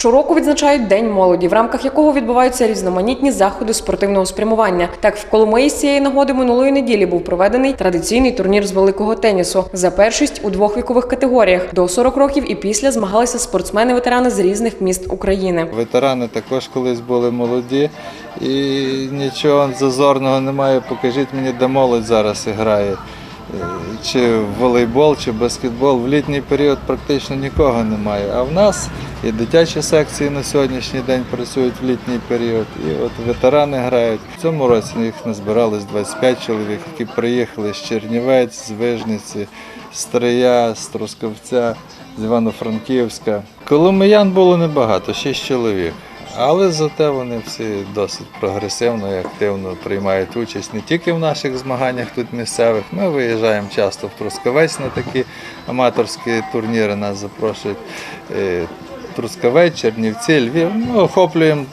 Щороку відзначають День молоді, в рамках якого відбуваються різноманітні заходи спортивного спрямування. Так, в Коломиї з цієї нагоди минулої неділі був проведений традиційний турнір з великого тенісу. За першість у двох вікових категоріях до 40 років і після змагалися спортсмени-ветерани з різних міст України. Ветерани також колись були молоді і нічого зазорного немає. Покажіть мені, де молодь зараз грає. Е, Чи волейбол, чи баскетбол. В літній період практично нікого немає. А в нас і дитячі секції на сьогоднішній день працюють в літній період. І от ветерани грають. В цьому році їх назбиралось 25 чоловік, які приїхали з Чернівець, з Вижниці, з Трия, з Трускавця, з Івано-Франківська. Коломиян було небагато, 6 чоловік. Але зате вони всі досить прогресивно і активно приймають участь не тільки в наших змаганнях тут місцевих. Ми виїжджаємо часто в Трускавець на такі аматорські турніри. Нас запрошують е, Трускавець, Чернівці, Львів. Ми охоплюємо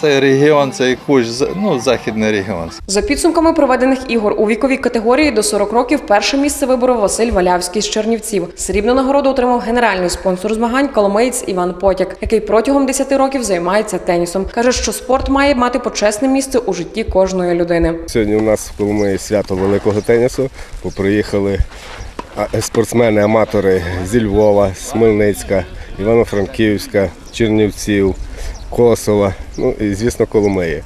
цей регіон, цей кущ, за- ну, західний регіон. За підсумками проведених ігор у віковій категорії до 40 років перше місце виборов Василь Валявський з Чернівців. Срібну нагороду отримав генеральний спонсор змагань коломиєць Іван Потяк, який протягом 10 років займається тенісом. каже, що спорт має мати почесне місце у житті кожної людини. Сьогодні у нас в Коломиї свято великого тенісу. Поприїхали спортсмени-аматори зі Львова, з Хмельницька, Івано-Франківська, Чернівців, Косова, ну і звісно Коломиї.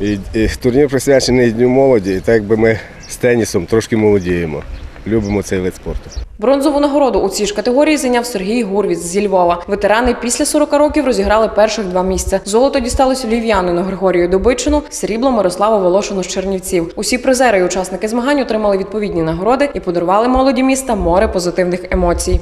І, і турнір присвячений Дню молоді, і так якби ми з тенісом трошки молодіємо. Любимо цей вид спорту. Бронзову нагороду у цій ж категорії зайняв Сергій Гурвіц зі Львова. Ветерани після 40 років розіграли перших два місця. Золото дісталось львів'янину Григорію Добичину, срібло Мирославу Волошину з Чернівців. Усі призери і учасники змагань отримали відповідні нагороди і подарували молоді міста море позитивних емоцій.